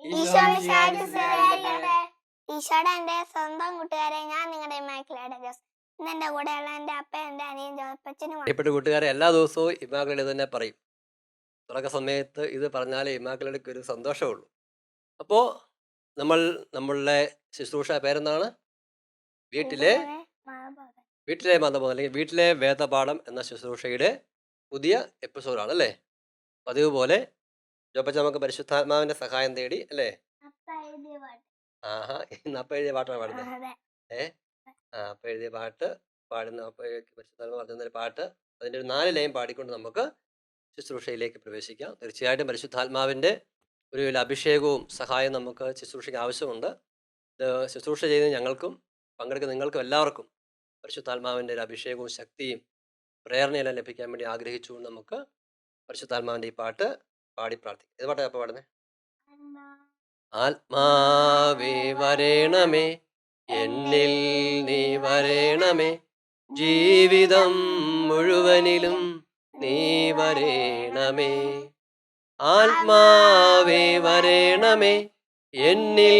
ഈശോ ഈശോയുടെ എന്റെ സ്വന്തം കൂട്ടുകാരെ ഞാൻ നിങ്ങളുടെ ഇമാക്കിലയുടെ ജോസ് ഇന്ന് എന്റെ കൂടെയുള്ള എന്റെ അപ്പ എന്റെ അനിയൻ ജോപ്പച്ചനും പ്രിയപ്പെട്ട കൂട്ടുകാരെ എല്ലാ ദിവസവും ഇമാക്കളുടെ തന്നെ പറയും. തുടക്ക സമയത്ത് ഇത് പറഞ്ഞാലേ ഇമാക്കളുടെ ഒരു സന്തോഷമുള്ളൂ. അപ്പോൾ നമ്മൾ നമ്മളുടെ ശുശ്രൂഷ പേരെന്താണ്? വീട്ടിലെ വീട്ടിലെ മതബോധം അല്ലെങ്കിൽ വീട്ടിലെ വേദപാഠം എന്ന ശുശ്രൂഷയുടെ പുതിയ എപ്പിസോഡാണ് അല്ലേ? പതിവ് പോലെ ജോപ്പച്ച നമുക്ക് പരിശുദ്ധാത്മാവിന്റെ സഹായം തേടി അല്ലേ? ആഹാ ഇന്ന് അപ്പ എഴുതിയ പാട്ടാണ് പാടുന്നത് ഏ? ആ അപ്പ എഴുതിയ പാട്ട് പാടുന്ന പരിശുദ്ധാത്മ പറഞ്ഞ പാട്ട്. അതിന്റെ ഒരു നാല് ലൈൻ പാടിക്കൊണ്ട് നമുക്ക് ശുശ്രൂഷയിലേക്ക് പ്രവേശിക്കാം. തീർച്ചയായിട്ടും പരിശുദ്ധാത്മാവിന്റെ ഒരു അഭിഷേകവും സഹായവും നമുക്ക് ശുശ്രൂഷയ്ക്ക് ആവശ്യമുണ്ട്. ഇത് ശുശ്രൂഷ ചെയ്ത് ഞങ്ങൾക്കും പങ്കെടുക്കുന്ന നിങ്ങൾക്കും എല്ലാവർക്കും പരിശുദ്ധാത്മാവിന്റെ ഒരു അഭിഷേകവും ശക്തിയും പ്രേരണയെല്ലാം ലഭിക്കാൻ വേണ്ടി ആഗ്രഹിച്ചുകൊണ്ട് നമുക്ക് പരിശുദ്ധാത്മാവിന്റെ ഈ പാട്ട് പാടി പ്രാർത്ഥിക്കാം ഏത് പാട്ടാ അപ്പൊ പാടുന്നത് ആത്മാവേ വരേണമേ എന്നിൽ നീ വരേണമേ ജീവിതം മുഴുവനിലും നീ വരേണമേ. ആത്മാവേ വരേണമേ എന്നിൽ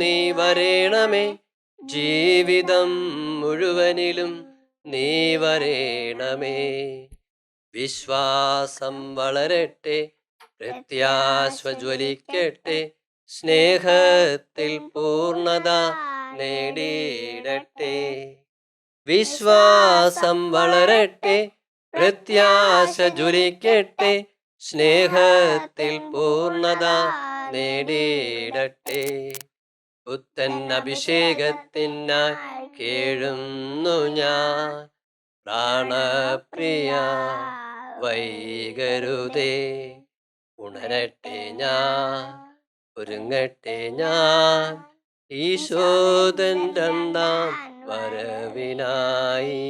നീ വരേണമേ ജീവിതം മുഴുവനിലും നീ വരേണമേ. വിശ്വാസം വളരട്ടെ പ്രത്യാശ ജ്വലിക്കട്ടെ സ്നേഹത്തിൽ പൂർണത നേടിയിടട്ടെ. വിശ്വാസം വളരട്ടെ. പ്രത്യാശ ജ്വലിക്കട്ടെ സ്നേഹത്തിൽ പൂർണത നേടിയിടട്ടെ. പുത്തൻ അഭിഷേകത്തിനായി കേഴുന്നു ഞാൻ. പ്രാണപ്രിയ വൈകരുതേ. ഉണരട്ടെ ഞാൻ ഒരുങ്ങട്ടെ ഞാൻ ഈശോദൻ രണ്ടാം വരവിനായി.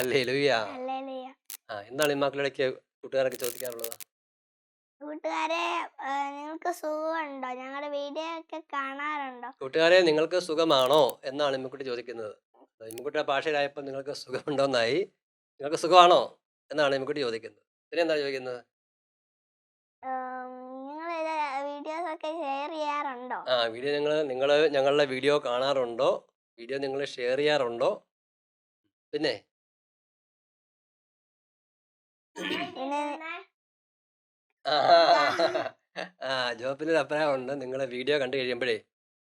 അല്ലേ ലുയ. ആ എന്താണ് ഈ മക്കളിടയ്ക്ക് കൂട്ടുകാരൊക്കെ ചോദിക്കാറുള്ളത്? കൂട്ടുകാരെ നിങ്ങൾക്ക് സുഖമുണ്ടോ? ഞങ്ങളുടെ വീഡിയോ ഒക്കെ കാണാറുണ്ടോ? കൂട്ടുകാരെ നിങ്ങൾക്ക് സുഖമാണോ? എന്നാണ് ഇമ്മക്കുട്ടി ചോദിക്കുന്നത്. ഇമ്മക്കുട്ടിയുടെ ഭാഷയിലായപ്പോൾ നിങ്ങൾക്ക് സുഖമുണ്ടോന്നായി. നിങ്ങൾക്ക് സുഖമാണോ? എന്നാണ് ഇമ്മക്കുട്ടി ചോദിക്കുന്നത്. പിന്നെ എന്താ ചോദിക്കുന്നത് നിങ്ങൾ വീഡിയോസ് ഒക്കെ ഷെയർ ചെയ്യാറുണ്ടോ? ആ വീഡിയോ നിങ്ങൾ നിങ്ങൾ ഞങ്ങളുടെ വീഡിയോ കാണാറുണ്ടോ? വീഡിയോ നിങ്ങൾ ഷെയർ ചെയ്യാറുണ്ടോ? പിന്നെ? ആ, ഒരു അഭിപ്രായമുണ്ട്. നിങ്ങൾ വീഡിയോ കണ്ടു കഴിയുമ്പോഴേ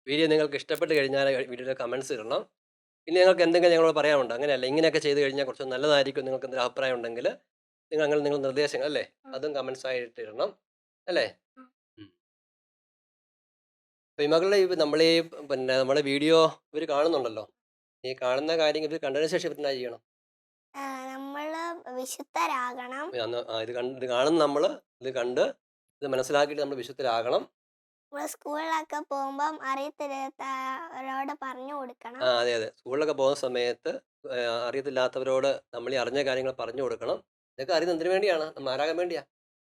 വീഡിയോ നിങ്ങൾക്ക് ഇഷ്ടപ്പെട്ട് കഴിഞ്ഞാൽ വീഡിയോയുടെ കമൻസ് ഇടണം. പിന്നെ നിങ്ങൾക്ക് എന്തെങ്കിലും ഞങ്ങളോട് പറയാനുണ്ട്? അങ്ങനെയല്ല ഇങ്ങനെയൊക്കെ ചെയ്ത് കഴിഞ്ഞാൽ കുറച്ച് നല്ലതായിരിക്കും നിങ്ങൾക്ക് എന്തെങ്കിലും അഭിപ്രായം ഉണ്ടെങ്കിൽ നിങ്ങൾ അങ്ങനെ നിങ്ങൾ നിർദ്ദേശങ്ങൾ അല്ലേ? അതും കമൻസ് ആയിട്ട് ഇടണം. അല്ലേ? അപ്പോൾ ഈ മകളുടെ ഈ നമ്മളീ പിന്നെ നമ്മളെ വീഡിയോ ഇവർ കാണുന്നുണ്ടല്ലോ. ഈ കാണുന്ന കാര്യങ്ങൾ ഇവർ കണ്ടതിന് ശേഷം ഇവർ എന്നാ ചെയ്യണം? നമ്മൾ വിശുദ്ധരാകണം. ഇത് കണ്ട് ഇത് കാണുന്ന നമ്മൾ ഇത് കണ്ട് ഇത് മനസ്സിലാക്കിയിട്ട് നമ്മൾ വിശുദ്ധരാകണം. നമ്മൾ സ്കൂളിലൊക്കെ പോകുമ്പം അറിയത്തില്ലാത്തവരോട് പറഞ്ഞു കൊടുക്കണം. ആ അതെ അതെ. സ്കൂളിലൊക്കെ പോകുന്ന സമയത്ത് അറിയത്തില്ലാത്തവരോട് നമ്മൾ ഈ അറിഞ്ഞ കാര്യങ്ങൾ പറഞ്ഞു കൊടുക്കണം. ഇതൊക്കെ അറിയുന്നത് എന്തിനു വേണ്ടിയാണ്? നമ്മൾ ആരാകാൻ വേണ്ടിയാ?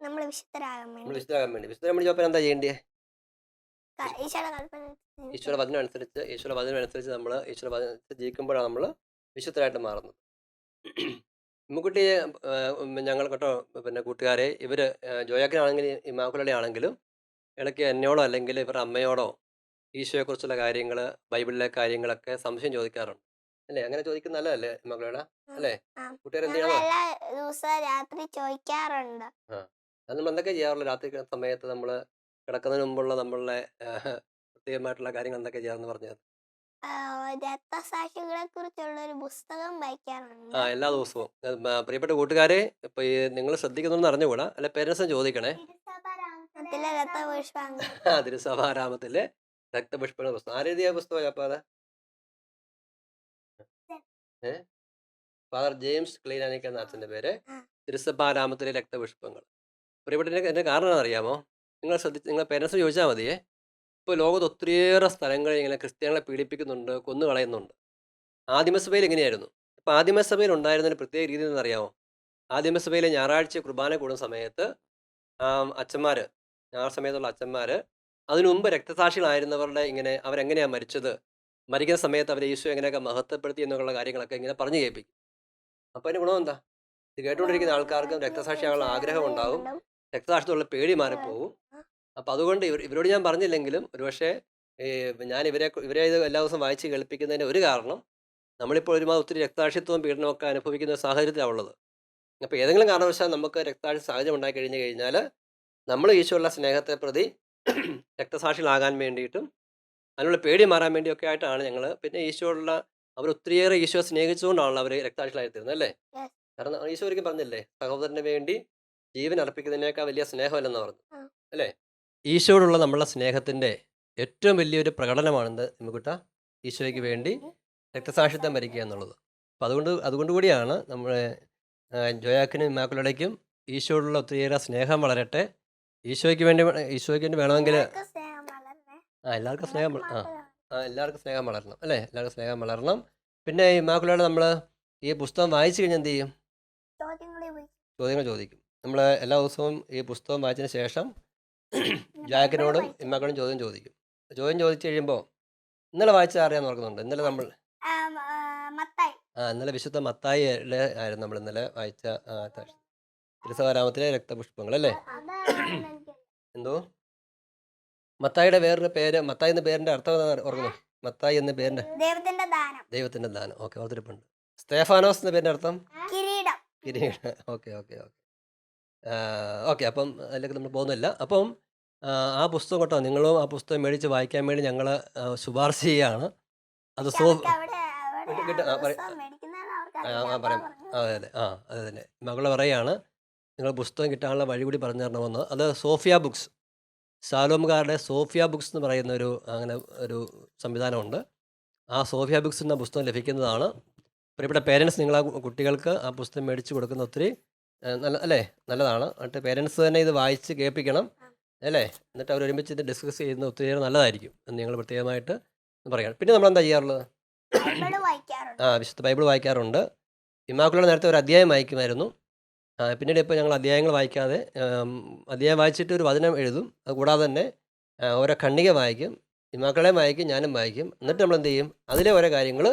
നമ്മൾ വിശുദ്ധരാകാൻ വേണ്ടി. വിശുദ്ധരാകാൻ വേണ്ടി. വിശുദ്ധരാകാൻ വേണ്ടി ചോപ്പൻ എന്താ ചെയ്യേണ്ടേ ക- ഈശോയുടെ കൽപ്പന അനുസരിച്ച് ഈശ്വര വചനം അനുസരിച്ച് ഈശ്വര വചനം അനുസരിച്ച് നമ്മൾ ഈശ്വര വചന ജീവിക്കുമ്പോഴാണ് നമ്മൾ വിശുദ്ധരായിട്ട് മാറുന്നത്. ഉമ്മക്കുട്ടി ഞങ്ങൾ കേട്ടോ പിന്നെ കൂട്ടുകാരെ ഇവർ ജോയാക്കിനാണെങ്കിലും ഇമാക്കുലയുടെ ആണെങ്കിലും ഇടയ്ക്ക് എന്നോടോ അല്ലെങ്കിൽ ഇവരുടെ അമ്മയോടോ ഈശോയെക്കുറിച്ചുള്ള കാര്യങ്ങൾ ബൈബിളിലെ കാര്യങ്ങളൊക്കെ സംശയം ചോദിക്കാറുണ്ട്. അല്ലേ? അങ്ങനെ ചോദിക്കുന്ന നല്ലതല്ലേ ഇമാക്കുലയുടെ അല്ലേ? ദിവസവും രാത്രി ചോദിക്കാറുണ്ട്. നമ്മൾ എന്തൊക്കെ ചെയ്യാറുള്ളൂ? രാത്രി സമയത്ത് നമ്മൾ കിടക്കുന്നതിന് മുമ്പുള്ള നമ്മളുടെ പ്രത്യേകമായിട്ടുള്ള കാര്യങ്ങൾ എന്തൊക്കെ ചെയ്യാന്ന് പറഞ്ഞത് രക്തസാക്ഷികളെ കുറിച്ചുള്ള ഒരു പുസ്തകം വായിക്കാറുണ്ട്. ആ എല്ലാ ദിവസവും. പ്രിയപ്പെട്ട കൂട്ടുകാരെ ഇപ്പൊ ഈ നിങ്ങൾ ശ്രദ്ധിക്കുന്നുണ്ടെന്ന് അറിഞ്ഞുകൂടാ. അല്ലെ പേരൻസും ചോദിക്കണേ? തിരുസഭാരാമത്തിലെ രക്തപുഷ്പ പുസ്തകം. ആരെഴുതിയ പുസ്തകം അപ്പൊ അത്? ഫാദർ ജെയിംസ് ക്ലീനാനിക്ക എന്ന അച്ഛന്റെ പേര്. തിരുസഭാരാമത്തിലെ രക്തപുഷ്പങ്ങൾ. പ്രിയപ്പെട്ട എന്റെ കാരണം അറിയാമോ? നിങ്ങൾ ശ്രദ്ധിച്ച് നിങ്ങൾ പേരൻസ് ചോദിച്ചാൽ മതിയേ ഇപ്പോൾ ലോകത്ത് ഒത്തിരിയേറെ സ്ഥലങ്ങളിൽ ഇങ്ങനെ ക്രിസ്ത്യാനികളെ പീഡിപ്പിക്കുന്നുണ്ട് കൊന്നു കളയുന്നുണ്ട് ആദിമസഭയിൽ എങ്ങനെയായിരുന്നു ഇപ്പോൾ ആദിമസഭയിൽ ഉണ്ടായിരുന്ന പ്രത്യേക രീതി എന്നറിയാമോ ആദിമസഭയിലെ ഞായറാഴ്ച കുർബാന കൂടുന്ന സമയത്ത് അച്ഛന്മാർ ഞായർ സമയത്തുള്ള അച്ഛന്മാർ അതിനു മുമ്പ് രക്തസാക്ഷികളായിരുന്നവരുടെ ഇങ്ങനെ അവരെങ്ങനെയാണ് മരിച്ചത്? മരിക്കുന്ന സമയത്ത് അവരെ യേശു എങ്ങനെയൊക്കെ മഹത്വപ്പെടുത്തി എന്നുള്ള കാര്യങ്ങളൊക്കെ ഇങ്ങനെ പറഞ്ഞു കേൾപ്പിക്കും. അപ്പോൾ അതിന് ഗുണം എന്താ? ഇത് കേട്ടുകൊണ്ടിരിക്കുന്ന ആൾക്കാർക്കും രക്തസാക്ഷിയാകാനുള്ള ആഗ്രഹം ഉണ്ടാവും. രക്തസാക്ഷിത്തോടുള്ള പേടി മാറിപ്പോവും. അപ്പോൾ അതുകൊണ്ട് ഇവർ ഇവരോട് ഞാൻ പറഞ്ഞില്ലെങ്കിലും ഒരുപക്ഷെ ഞാൻ ഇവരെ ഇവരെ ഇത് എല്ലാ ദിവസവും വായിച്ച് കേൾപ്പിക്കുന്നതിന്റെ ഒരു കാരണം നമ്മളിപ്പോൾ ഒരുമാതിരി ഒത്തിരി രക്താക്ഷിത്വവും പീഡനമൊക്കെ അനുഭവിക്കുന്ന ഒരു സാഹചര്യത്തിലാണ് ഉള്ളത്. അപ്പോൾ ഏതെങ്കിലും കാരണവശാൽ നമുക്ക് രക്താക്ഷി സാഹചര്യം ഉണ്ടായി കഴിഞ്ഞു കഴിഞ്ഞാൽ നമ്മൾ ഈശോയുള്ള സ്നേഹത്തെ പ്രതി രക്തസാക്ഷികളാകാൻ വേണ്ടിയിട്ടും അതിനുള്ള പേടി മാറാൻ വേണ്ടിയൊക്കെ ആയിട്ടാണ് ഞങ്ങൾ പിന്നെ ഈശോയുള്ള അവർ ഒത്തിരിയേറെ ഈശോ സ്നേഹിച്ചുകൊണ്ടാണല്ലോ അവർ രക്താക്ഷികളായി തീർന്നത് അല്ലേ കാരണം ഈശോ ഒരിക്കലും പറഞ്ഞില്ലേ സഹോദരന് വേണ്ടി ജീവൻ അർപ്പിക്കുന്നതിനേക്കാൾ വലിയ സ്നേഹമല്ലെന്ന് പറഞ്ഞു അല്ലേ? ഈശോയോടുള്ള നമ്മളുടെ സ്നേഹത്തിന്റെ ഏറ്റവും വലിയൊരു പ്രകടനമാണെന്ന് നമുക്കിട്ട ഈശോയ്ക്ക് വേണ്ടി രക്തസാക്ഷിത്വം വരിക്കുക എന്നുള്ളത്. അപ്പം അതുകൊണ്ട് അതുകൊണ്ട് കൂടിയാണ് നമ്മുടെ ജോയാക്കിനും ഇമാക്കുലടയ്ക്കും ഈശോയോടുള്ള ഒത്തിരിയേറെ സ്നേഹം വളരട്ടെ. ഈശോയ്ക്ക് വേണ്ടി ഈശോയ്ക്ക് വേണ്ടി വേണമെങ്കിൽ. ആ എല്ലാവർക്കും സ്നേഹം ആ ആ എല്ലാവർക്കും സ്നേഹം വളരണം അല്ലേ? എല്ലാവർക്കും സ്നേഹം വളരണം. പിന്നെ ഈ മാക്കുലയുടെ നമ്മൾ ഈ പുസ്തകം വായിച്ചു കഴിഞ്ഞാൽ എന്ത് ചെയ്യും? ചോദ്യങ്ങൾ ചോദിക്കും. നമ്മൾ എല്ലാ ദിവസവും ഈ പുസ്തകം വായിച്ചതിന് ശേഷം ജാക്കിനോടും ഇമ്മക്കളും ചോദ്യം ചോദിക്കും. ചോദ്യം ചോദിച്ചു കഴിയുമ്പോൾ ഇന്നലെ വായിച്ച അറിയാൻ ഓർക്കുന്നുണ്ട്. ഇന്നലെ നമ്മൾ ആ, മത്തായി. ഇന്നലെ വിശുദ്ധ മത്തായിയുടെ ആയിരുന്നു നമ്മൾ ഇന്നലെ വായിച്ച തിരുസവരാമത്തിലെ രക്തപുഷ്പങ്ങൾ അല്ലേ എന്തോ? മത്തായിയുടെ വേറൊരു പേര് മത്തായി എന്ന പേരിന്റെ അർത്ഥം ഓർക്കുന്നു? മത്തായി എന്ന പേരിന്റെ ദൈവത്തിന്റെ ദാനം. ദൈവത്തിന്റെ ദാനം. ഓക്കെ ഓർത്തിരിപ്പുണ്ട്. സ്തേഫാനോസ് എന്ന പേരിന്റെ അർത്ഥം? കിരീടം. കിരീടം. Okay okay. ഓക്കെ ഓക്കെ അപ്പം അതിലേക്ക് നമ്മൾ പോകുന്നില്ല അപ്പം ആ, ആ പുസ്തകം കേട്ടോ നിങ്ങളും ആ പുസ്തകം മേടിച്ച് വായിക്കാൻ വേണ്ടി ഞങ്ങൾ ശുപാർശ ചെയ്യാണ്. അത് പക്ഷെ സോ അവർക്ക് അവിടെ അവിടെ കിട്ടും, കിട്ടും. ആ, പുസ്തകം ആ. ആ, അതാ പറയാം. പറഞ്ഞത്. അതെ അതെ ആ അതെ തന്നെ മകൾ പറയാണ് നിങ്ങൾ പുസ്തകം കിട്ടാനുള്ള വഴി കൂടി പറഞ്ഞു തരണമെന്ന് അത് സോഫിയ ബുക്സ് സാലോംകാരുടെ സോഫിയ ബുക്സ് എന്ന് പറയുന്ന ഒരു അങ്ങനെ ഒരു സംവിധാനമുണ്ട് ആ സോഫിയ ബുക്സ് എന്ന പുസ്തകം ലഭിക്കുന്നതാണ് പ്രിയപ്പെട്ട പേരൻസ് നിങ്ങൾ ആ കുട്ടികൾക്ക് ആ പുസ്തകം മേടിച്ച് കൊടുക്കുന്ന ഒത്തിരി നല്ല അല്ലേ? നല്ലതാണ്. എന്നിട്ട് പേരൻസ് തന്നെ ഇത് വായിച്ച് കേൾപ്പിക്കണം അല്ലേ? എന്നിട്ട് അവർ ഒരുമിച്ച് ഇത് ഡിസ്കസ് ചെയ്യുന്നത് ഒത്തിരിയേറെ നല്ലതായിരിക്കും എന്ന് ഞങ്ങൾ പ്രത്യേകമായിട്ട് പറയണം പിന്നെ നമ്മൾ എന്താ ചെയ്യാറുള്ളത്? ആ വിശുദ്ധ ബൈബിൾ വായിക്കാറുണ്ട്. ഇമാക്കുള്ള നേരത്തെ ഒരു അധ്യായം വായിക്കുമായിരുന്നു. പിന്നീട് ഇപ്പോൾ ഞങ്ങൾ അധ്യായങ്ങൾ വായിക്കാതെ അധ്യായം വായിച്ചിട്ട് ഒരു വചനം എഴുതും. അത് കൂടാതെ തന്നെ ഓരോ ഖണ്ഡിക വായിക്കും ഇമാക്കളെയും വായിക്കും ഞാനും വായിക്കും. എന്നിട്ട് നമ്മൾ എന്ത് ചെയ്യും? അതിലെ ഓരോ കാര്യങ്ങൾ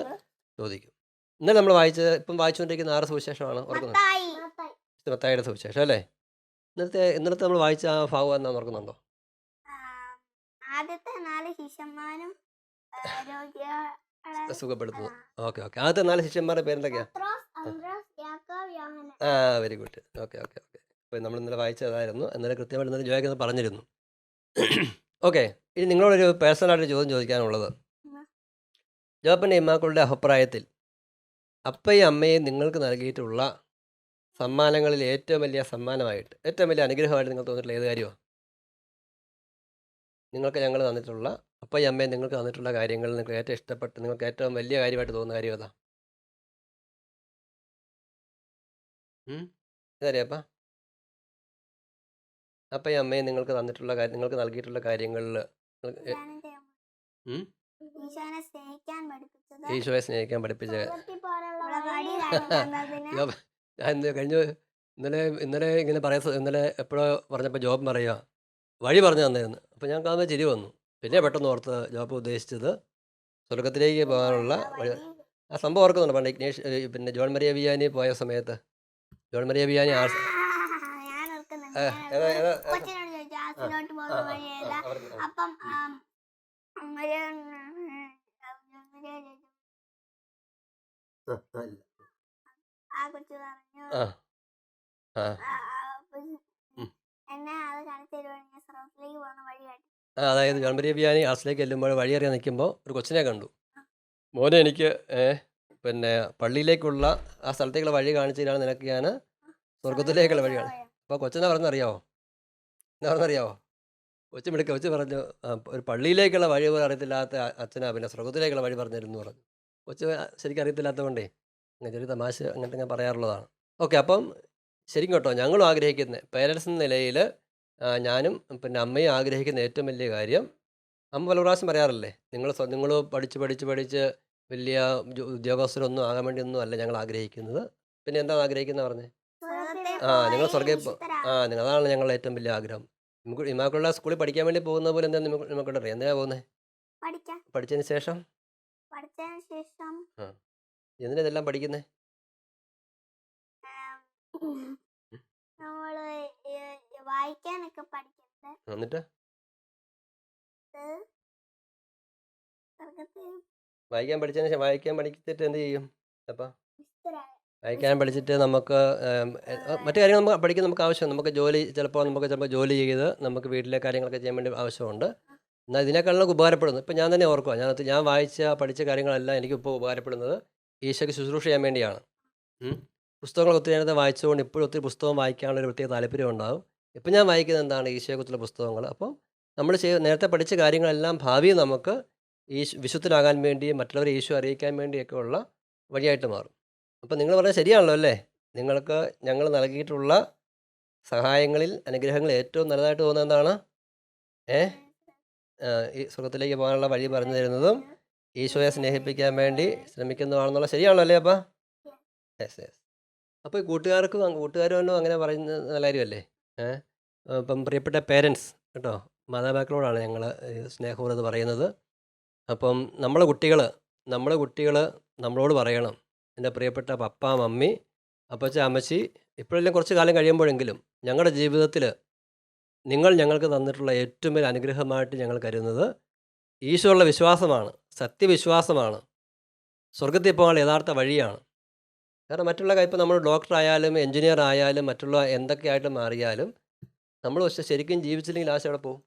ചോദിക്കും. ഇന്നലെ നമ്മൾ വായിച്ചത് ഇപ്പം വായിച്ചുകൊണ്ടിരിക്കുന്ന ആറ് സുവിശേഷമാണ് ഓർക്കുന്നത്. മത്തായിയുടെ സുവിശേഷം അല്ലേ? ഇന്നത്തെ ഇന്നലത്തെ നമ്മൾ വായിച്ച ആ ഭാഗം എന്നാ ഓർക്കുന്നുണ്ടോ? ആദ്യത്തെ നാല് ശിഷ്യന്മാരും സുഖപ്പെടുത്തുന്നു. Okay okay. ആദ്യത്തെ നാല് ശിഷ്യന്മാരുടെ പേരെന്തൊക്കെയാ. ആ. Very good. Okay okay okay. അപ്പോൾ നമ്മൾ ഇന്നലെ വായിച്ചതായിരുന്നു. ഇന്നലെ കൃത്യമായിട്ട് ഇന്നലെ ജോയ്ക്ക് പറഞ്ഞിരുന്നു. ഓക്കെ ഇനി നിങ്ങളോടൊരു പേഴ്സണലായിട്ട് ചോദ്യം ചോദിക്കാനുള്ളത്. ജോപ്പന്റെ ഇമ്മാക്കളുടെ അഭിപ്രായത്തിൽ അപ്പയും അമ്മയും നിങ്ങൾക്ക് നൽകിയിട്ടുള്ള സമ്മാനങ്ങളിൽ ഏറ്റവും വലിയ സമ്മാനമായിട്ട് ഏറ്റവും വലിയ അനുഗ്രഹമായിട്ട് നിങ്ങൾ തോന്നിയിട്ടുള്ള ഏത് കാര്യമാണ് നിങ്ങൾക്ക് ഞങ്ങൾ തന്നിട്ടുള്ള അപ്പയും അമ്മയും നിങ്ങൾക്ക് തന്നിട്ടുള്ള കാര്യങ്ങൾ നിങ്ങൾക്ക് ഏറ്റവും ഇഷ്ടപ്പെട്ട് നിങ്ങൾക്ക് ഏറ്റവും വലിയ കാര്യമായിട്ട് തോന്നുന്ന കാര്യം ഏതാ? ഇതറിയാപ്പാ അപ്പയും അമ്മയും നിങ്ങൾക്ക് തന്നിട്ടുള്ള കാര്യം നിങ്ങൾക്ക് നൽകിയിട്ടുള്ള കാര്യങ്ങളിൽ ഈശോയെ സ്നേഹിക്കാൻ പഠിപ്പിച്ച ഞാൻ ഇന്ന് കഴിഞ്ഞ ഇന്നലെ ഇന്നലെ ഇങ്ങനെ പറയാ ഇന്നലെ എപ്പോഴോ പറഞ്ഞപ്പോൾ ജോബ് പറയുക വഴി പറഞ്ഞു തന്നേന്ന് അപ്പോൾ ഞാൻ കാണുന്ന ചിരി വന്നു പിന്നെ പെട്ടെന്ന് ഓർത്ത് ജോബ് ഉദ്ദേശിച്ചത് സ്വർഗത്തിലേക്ക് പോകാനുള്ള വഴി ആ സംഭവം ഓർക്കുന്നുണ്ട് പണ്ട് ഇഗ്നേഷ് പിന്നെ ജോൺ മരിയ വിയാനി പോയ സമയത്ത് ജോൺ മരിയ വിയാനി ആ. അപ്പം ആ, ഇല്ല. ആ കൊച്ചു പറഞ്ഞു ആ ആ ആ, ആ, ഉം, ഉം. എന്നെ അത് കാണിച്ചു തരുവാണെങ്കിൽ സ്രോതസ്സിലേക്ക് പോകുന്ന വഴി കാട്ടി ആ, അതായത് ജോൺ ബിയാനി വിയാനി ആസിലേക്ക് ചെല്ലുമ്പോൾ വഴിയറിയാൻ നിൽക്കുമ്പോൾ ഒരു കൊച്ചിനെ കണ്ടു. മോനെ എനിക്ക് ഏ, പിന്നെ പള്ളിയിലേക്കുള്ള ആ സ്ഥലത്തേക്കുള്ള വഴി കാണിച്ചു തരാണ് നിനക്ക് ഞാൻ സ്വർഗത്തിലേക്കുള്ള വഴിയാണ് അപ്പോൾ കൊച്ചിനെ പറഞ്ഞറിയാവോ? എന്നാ പറഞ്ഞറിയാവോ? കൊച്ചു മിടുക്ക കൊച്ചു പറഞ്ഞു "ആ, ഒരു പള്ളിയിലേക്കുള്ള വഴി പോലും അറിയത്തില്ലാത്ത അച്ഛനാ പിന്നെ സ്വർഗത്തിലേക്കുള്ള വഴി പറഞ്ഞിരുന്നു പറഞ്ഞു. കൊച്ചു ശരിക്കും അറിയത്തില്ലാത്തതുകൊണ്ടേ അങ്ങനെ ചെറിയ തമാശ അങ്ങനത്തെ ഞാൻ പറയാറുള്ളതാണ്. ഓക്കെ അപ്പം ശരിക്കും കേട്ടോ ഞങ്ങളും ആഗ്രഹിക്കുന്നത് പേരൻസ് എന്ന നിലയിൽ ഞാനും പിന്നെ അമ്മയും ആഗ്രഹിക്കുന്ന ഏറ്റവും വലിയ കാര്യം അമ്മ പല പ്രാവശ്യം പറയാറില്ലേ നിങ്ങൾ നിങ്ങൾ പഠിച്ച് പഠിച്ച് പഠിച്ച് വലിയ ഉദ്യോഗസ്ഥരൊന്നും ആകാൻ വേണ്ടിയൊന്നും അല്ല ഞങ്ങൾ ആഗ്രഹിക്കുന്നത്. പിന്നെ എന്താണ് ആഗ്രഹിക്കുന്നത് പറഞ്ഞത് ആ നിങ്ങൾ സ്വർഗേ ആ നിങ്ങൾ അതാണ് ഞങ്ങളുടെ ഏറ്റവും വലിയ ആഗ്രഹം. നമുക്ക് ഇമാക്കുള്ള സ്കൂളിൽ പഠിക്കാൻ വേണ്ടി പോകുന്ന പോലെ എന്താ നമുക്ക് അറിയാം എന്തിനാ പോകുന്നത് പഠിച്ചതിന് ശേഷം? പഠിച്ചതിന് ശേഷം എന്തിനാ ഇതെല്ലാം പഠിക്കുന്നേ? എന്നിട്ട്? വായിക്കാൻ പഠിച്ചതിന് ശേഷം വായിക്കാൻ പഠിച്ചിട്ട് എന്ത് ചെയ്യും? അപ്പാ? വായിക്കാൻ പഠിച്ചിട്ട് നമുക്ക് മറ്റു കാര്യങ്ങൾ നമുക്ക് പഠിക്കാൻ നമുക്ക് ആവശ്യം നമുക്ക് ജോലി ചിലപ്പോൾ നമുക്ക് ചിലപ്പോൾ ജോലി ചെയ്ത് നമുക്ക് വീട്ടിലെ കാര്യങ്ങളൊക്കെ ചെയ്യാൻ വേണ്ടി ആവശ്യമുണ്ട്. എന്നാൽ ഇതിനേക്കാളും ഉപകാരപ്പെടുന്നത് ഇപ്പം ഞാൻ തന്നെ ഓർക്കുക ഞാൻ ഞാൻ വായിച്ച പഠിച്ച കാര്യങ്ങളെല്ലാം എനിക്കിപ്പോൾ ഉപകാരപ്പെടുന്നത്. ഈശോയ്ക്ക് ശുശ്രൂഷ ചെയ്യാൻ വേണ്ടിയാണ്. പുസ്തകങ്ങൾ ഒത്തിരി നേരത്തെ വായിച്ചുകൊണ്ട് ഇപ്പോഴും ഒത്തിരി പുസ്തകം വായിക്കാനുള്ള ഒരു പ്രത്യേക താല്പര്യം ഉണ്ടാകും ഇപ്പം ഞാൻ വായിക്കുന്നത് എന്താണ് ഈശോയെക്കുറിച്ചുള്ള പുസ്തകങ്ങൾ? അപ്പം നമ്മൾ ചെയ്ത് നേരത്തെ പഠിച്ച കാര്യങ്ങളെല്ലാം ഭാവിയിൽ നമുക്ക് ഈ വിശുദ്ധനാകാൻ വേണ്ടിയും മറ്റുള്ളവരെ ഈശോ അറിയിക്കാൻ വേണ്ടിയൊക്കെ ഉള്ള വഴിയായിട്ട് മാറും. അപ്പം നിങ്ങൾ പറഞ്ഞാൽ ശരിയാണല്ലോ അല്ലേ? നിങ്ങൾക്ക് ഞങ്ങൾ നൽകിയിട്ടുള്ള സഹായങ്ങളിൽ അനുഗ്രഹങ്ങൾ ഏറ്റവും നല്ലതായിട്ട് തോന്നുന്നത് എന്താണ്? ഏ? ഈ സ്വർഗത്തിലേക്ക് പോകാനുള്ള വഴി പറഞ്ഞു തരുന്നതും ഈശോയെ സ്നേഹിപ്പിക്കാൻ വേണ്ടി ശ്രമിക്കുന്നതാണെന്നുള്ള ശരിയാണല്ലോ അല്ലേ അപ്പം? യെസ് യെസ് അപ്പോൾ ഈ കൂട്ടുകാർക്കും അങ്ങ് കൂട്ടുകാരും അങ്ങനെ പറയുന്ന നല്ല കാര്യമല്ലേ ഏ? ഇപ്പം പ്രിയപ്പെട്ട പേരൻസ് കേട്ടോ മാതാപിതാക്കളോടാണ് ഞങ്ങൾ സ്നേഹപൂർവം ഇത് പറയുന്നത്. അപ്പം നമ്മളെ കുട്ടികൾ നമ്മളെ കുട്ടികൾ നമ്മളോട് പറയണം. എന്റെ പ്രിയപ്പെട്ട പപ്പ മമ്മി അപ്പച്ച അമ്മച്ചി ഇപ്പോഴെല്ലാം കുറച്ച് കാലം കഴിയുമ്പോഴെങ്കിലും ഞങ്ങളുടെ ജീവിതത്തിൽ നിങ്ങൾ ഞങ്ങൾക്ക് തന്നിട്ടുള്ള ഏറ്റവും വലിയ അനുഗ്രഹമായിട്ട് ഞങ്ങൾ കരുതുന്നത് ഈശോയുള്ള വിശ്വാസമാണ്. സത്യവിശ്വാസമാണ്. സ്വർഗത്തിൽ പോകാനുള്ള യഥാർത്ഥ വഴിയാണ്. കാരണം മറ്റുള്ള ഇപ്പോൾ നമ്മൾ ഡോക്ടർ ആയാലും എഞ്ചിനീയർ ആയാലും മറ്റുള്ള എന്തൊക്കെയായിട്ട് മാറിയാലും നമ്മൾ പക്ഷെ ശരിക്കും ജീവിച്ചില്ലെങ്കിൽ ആശ അവിടെ പോകും?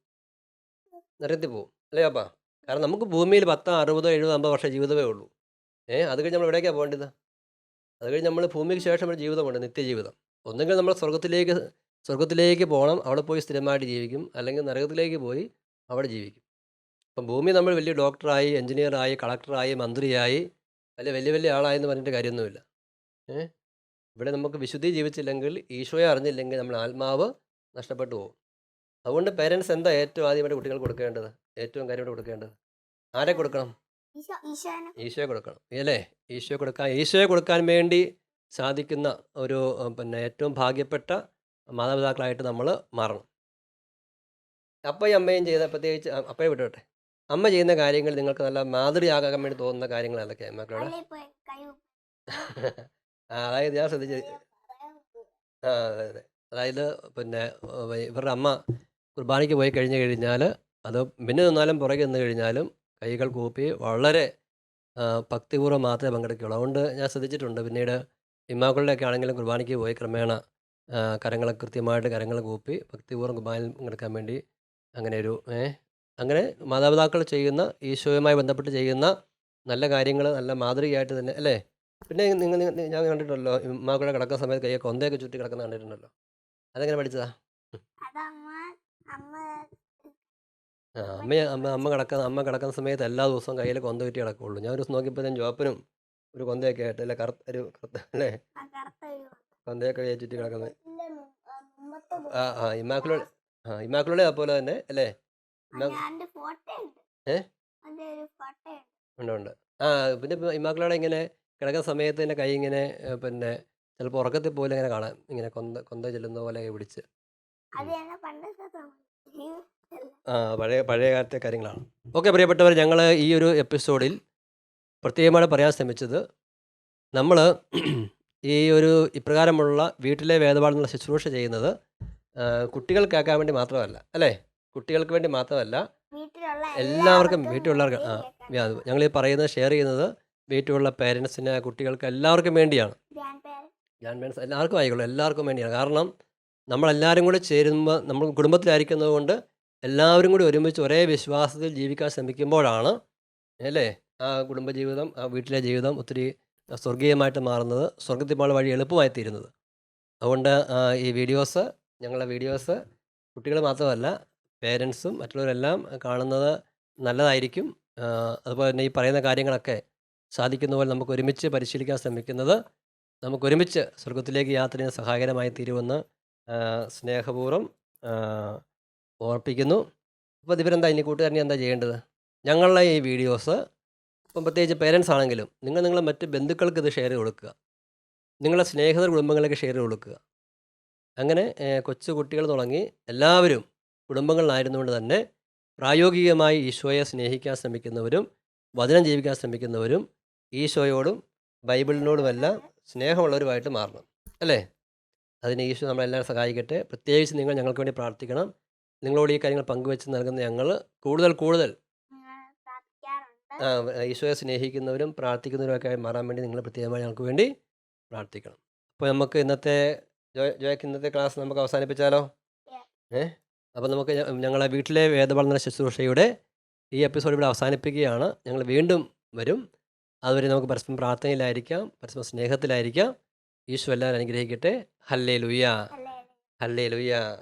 നരകത്തിൽ പോകും. അല്ലേ അപ്പാ? കാരണം നമുക്ക് ഭൂമിയിൽ പത്തോ അറുപതോ എഴുപതോ അമ്പത് വർഷം ജീവിതമേ ഉള്ളൂ. ഏഹ് അത് കഴിഞ്ഞ് നമ്മൾ എവിടേക്കാണ് പോകേണ്ടത്? അത് കഴിഞ്ഞ് നമ്മൾ ഭൂമിക്ക് ശേഷം ഒരു ജീവിതമുണ്ട് നിത്യജീവിതം. ഒന്നുകിൽ നമ്മൾ സ്വർഗത്തിലേക്ക് സ്വർഗത്തിലേക്ക് പോകണം അവിടെ പോയി സ്ഥിരമായിട്ട് ജീവിക്കും. അല്ലെങ്കിൽ നരകത്തിലേക്ക് പോയി അവിടെ ജീവിക്കും. അപ്പം ഭൂമി നമ്മൾ വലിയ ഡോക്ടറായി എഞ്ചിനീയറായി കളക്ടറായി മന്ത്രിയായി അല്ലെ വലിയ വലിയ ആളായെന്ന് പറഞ്ഞിട്ട് കാര്യമൊന്നുമില്ല. ഏ? ഇവിടെ നമുക്ക് വിശുദ്ധി ജീവിച്ചില്ലെങ്കിൽ ഈശോയെ അറിഞ്ഞില്ലെങ്കിൽ നമ്മൾ ആത്മാവ് നഷ്ടപ്പെട്ടു പോകും. അതുകൊണ്ട് പേരൻസ് എന്താ ഏറ്റവും ആദ്യമായിട്ട് കുട്ടികൾ കൊടുക്കേണ്ടത്? ഏറ്റവും കാര്യമായിട്ട് കൊടുക്കേണ്ടത്? ആരെ കൊടുക്കണം? ഈശോയെ കൊടുക്കണം. അല്ലേ? ഈശോയെ കൊടുക്കാൻ ഈശോയെ കൊടുക്കാൻ വേണ്ടി സാധിക്കുന്ന ഒരു പിന്നെ ഏറ്റവും ഭാഗ്യപ്പെട്ട മാതാപിതാക്കളായിട്ട് നമ്മൾ മാറണം. അപ്പയും അമ്മയും ചെയ്ത പ്രത്യേകിച്ച് അപ്പയെ വിട്ടോട്ടെ അമ്മ ചെയ്യുന്ന കാര്യങ്ങൾ നിങ്ങൾക്ക് നല്ല മാതൃകയാകാൻ വേണ്ടി തോന്നുന്ന കാര്യങ്ങൾ എന്തൊക്കെയാണ് മക്കളോട് അതായത് ഞാൻ ശ്രദ്ധിച്ച് ആ അതെ അതെ. അതായത് പിന്നെ ഇവരുടെ അമ്മ കുർബാനയ്ക്ക് പോയി കഴിഞ്ഞ് കഴിഞ്ഞാൽ അത് പിന്നെ നിന്നാലും പുറകെ നിന്ന് കഴിഞ്ഞാലും കൈകൾ കൂപ്പി വളരെ ഭക്തിപൂർവം മാത്രമേ പങ്കെടുക്കുകയുള്ളൂ. അതുകൊണ്ട് ഞാൻ ശ്രദ്ധിച്ചിട്ടുണ്ട്. പിന്നീട് ഇമ്മാക്കളുടെയൊക്കെ ആണെങ്കിലും കുർബാനയ്ക്ക് പോയി ക്രമേണ കരങ്ങളെ കൃത്യമായിട്ട് കരങ്ങൾ കൂപ്പി ഭക്തിപൂർവം കുർബാനയിൽ പങ്കെടുക്കാൻ വേണ്ടി അങ്ങനെ ഒരു അങ്ങനെ മാതാപിതാക്കൾ ചെയ്യുന്ന ഈശോയുമായി ബന്ധപ്പെട്ട് ചെയ്യുന്ന നല്ല കാര്യങ്ങൾ നല്ല മാതൃകയായിട്ട് തന്നെ അല്ലേ? പിന്നെ നിങ്ങൾ ഞാൻ കണ്ടിട്ടുണ്ടല്ലോ ഇമ്മാക്കളുടെ കിടക്കുന്ന സമയത്ത് കൈയൊക്കെ കൊന്തയൊക്കെ ചുറ്റി കിടക്കുന്ന കണ്ടിട്ടുണ്ടല്ലോ. അതെങ്ങനെ പഠിച്ചതാ? ആ അമ്മ അമ്മ അമ്മ കിടക്കുന്ന അമ്മ കിടക്കുന്ന സമയത്ത് എല്ലാ ദിവസവും കയ്യിൽ കൊന്ത ചുറ്റി കിടക്കുള്ളൂ. ഞാൻ ഒരു ദിവസം നോക്കിയപ്പോൾ ഞാൻ ജോപ്പനും ഒരു കൊന്തയൊക്കെ ആയിട്ട് അല്ലെ കറുത്ത ഒരു കറുത്ത അല്ലേ? കൊന്തയൊക്കെ ചുറ്റി കിടക്കുന്നത്. ആ ആ ഇമാക്കളുടെ ആ ഇമാക്കളുടെ അതുപോലെ തന്നെ അല്ലേ? ഉണ്ട് ഉണ്ട്. ആ പിന്നെ ഇമാക്കളോടെ ഇങ്ങനെ കിടക്കുന്ന സമയത്ത് എന്റെ കൈ ഇങ്ങനെ പിന്നെ ചിലപ്പോൾ ഉറക്കത്തിൽ പോലും ഇങ്ങനെ കാണാം ഇങ്ങനെ കൊന്ത കൊന്ത ചെല്ലുന്ന പോലെ പിടിച്ച്. ആ പഴയ പഴയ കാലത്തെ കാര്യങ്ങളാണ്. ഓക്കെ പ്രിയപ്പെട്ടവർ ഞങ്ങൾ ഈ ഒരു എപ്പിസോഡിൽ പ്രത്യേകമായി പറയാൻ ശ്രമിച്ചത് നമ്മൾ ഈ ഒരു ഇപ്രകാരമുള്ള വീട്ടിലെ വേദപാഠനുള്ള ശുശ്രൂഷ ചെയ്യുന്നത് കുട്ടികൾ കേൾക്കാൻ വേണ്ടി മാത്രമല്ല അല്ലേ? കുട്ടികൾക്ക് വേണ്ടി മാത്രമല്ല എല്ലാവർക്കും വീട്ടിലുള്ളവർക്ക് ആ ഞങ്ങൾ ഈ പറയുന്നത് ഷെയർ ചെയ്യുന്നത് വീട്ടിലുള്ള പേരൻസിന് കുട്ടികൾക്ക് എല്ലാവർക്കും വേണ്ടിയാണ്. ഗ്രാൻഡ് പേരൻസ് എല്ലാവർക്കും ആയിക്കോളൂ എല്ലാവർക്കും വേണ്ടിയാണ്. കാരണം നമ്മളെല്ലാവരും കൂടി ചേരുമ്പോൾ നമ്മൾ കുടുംബത്തിലായിരിക്കുന്നത് കൊണ്ട് എല്ലാവരും കൂടി ഒരുമിച്ച് ഒരേ വിശ്വാസത്തിൽ ജീവിക്കാൻ ശ്രമിക്കുമ്പോഴാണ് അല്ലേ? ആ കുടുംബജീവിതം ആ വീട്ടിലെ ജീവിതം ഒത്തിരി സ്വർഗീയമായിട്ട് മാറുന്നത് സ്വർഗത്തിൽ വഴി എളുപ്പമായി തീരുന്നത്. അതുകൊണ്ട് ഈ വീഡിയോസ് ഞങ്ങളുടെ വീഡിയോസ് കുട്ടികൾ മാത്രമല്ല പേരൻസും മറ്റുള്ളവരെല്ലാം കാണുന്നത് നല്ലതായിരിക്കും. അതുപോലെ തന്നെ ഈ പറയുന്ന കാര്യങ്ങളൊക്കെ സാധിക്കുന്ന പോലെ നമുക്ക് ഒരുമിച്ച് പരിശീലിക്കാൻ ശ്രമിക്കുന്നത് നമുക്ക് ഒരുമിച്ച് സ്വർഗത്തിലേക്ക് യാത്ര ചെയ്യുന്ന സഹായകരമായി തീരുമെന്ന് സ്നേഹപൂർവം ഓർപ്പിക്കുന്നു. അപ്പോൾ ഇവരെന്താ ഇനി കൂട്ടുകാരനെ എന്താ ചെയ്യേണ്ടത്? ഞങ്ങളുടെ ഈ വീഡിയോസ് ഇപ്പം പ്രത്യേകിച്ച് പേരൻസ് ആണെങ്കിലും നിങ്ങൾ നിങ്ങളെ മറ്റ് ബന്ധുക്കൾക്ക് ഇത് ഷെയർ കൊടുക്കുക. നിങ്ങളുടെ സ്നേഹിതർ കുടുംബങ്ങളിലേക്ക് ഷെയർ കൊടുക്കുക. അങ്ങനെ കൊച്ചു കുട്ടികൾ തുടങ്ങി എല്ലാവരും കുടുംബങ്ങളിലായിരുന്നുകൊണ്ട് തന്നെ പ്രായോഗികമായി ഈശോയെ സ്നേഹിക്കാൻ ശ്രമിക്കുന്നവരും വചനം ജീവിക്കാൻ ശ്രമിക്കുന്നവരും ഈശോയോടും ബൈബിളിനോടുമെല്ലാം സ്നേഹമുള്ളവരുമായിട്ട് മാറണം. അല്ലേ? അതിന് ഈശോ നമ്മളെല്ലാം സഹായിക്കട്ടെ. പ്രത്യേകിച്ച് നിങ്ങൾ ഞങ്ങൾക്ക് വേണ്ടി പ്രാർത്ഥിക്കണം. നിങ്ങളോട് ഈ കാര്യങ്ങൾ പങ്കുവെച്ച് നൽകുന്ന ഞങ്ങൾ കൂടുതൽ കൂടുതൽ ഈശോയെ സ്നേഹിക്കുന്നവരും പ്രാർത്ഥിക്കുന്നവരും ഒക്കെ ആയി മാറാൻ വേണ്ടി നിങ്ങൾ പ്രത്യേകമായി ഞങ്ങൾക്ക് വേണ്ടി പ്രാർത്ഥിക്കണം. അപ്പോൾ നമുക്ക് ഇന്നത്തെ ജോയ് ജോയ്ക്ക് ഇന്നത്തെ ക്ലാസ് നമുക്ക് അവസാനിപ്പിച്ചാലോ? Yeah. അപ്പോൾ നമുക്ക് ഞങ്ങളെ വീട്ടിലെ വേദപഠന ശുശ്രൂഷയുടെ ഈ എപ്പിസോഡ് ഇവിടെ അവസാനിപ്പിക്കുകയാണ്. ഞങ്ങൾ വീണ്ടും വരും. അതുവരെ നമുക്ക് പരസ്പരം പ്രാർത്ഥനയിലായിരിക്കാം. പരസ്പരം സ്നേഹത്തിലായിരിക്കാം. ഈശോ എല്ലാവരും അനുഗ്രഹിക്കട്ടെ. ഹല്ലേ ലുയ്യ ഹല്ലേ ലുയ്യ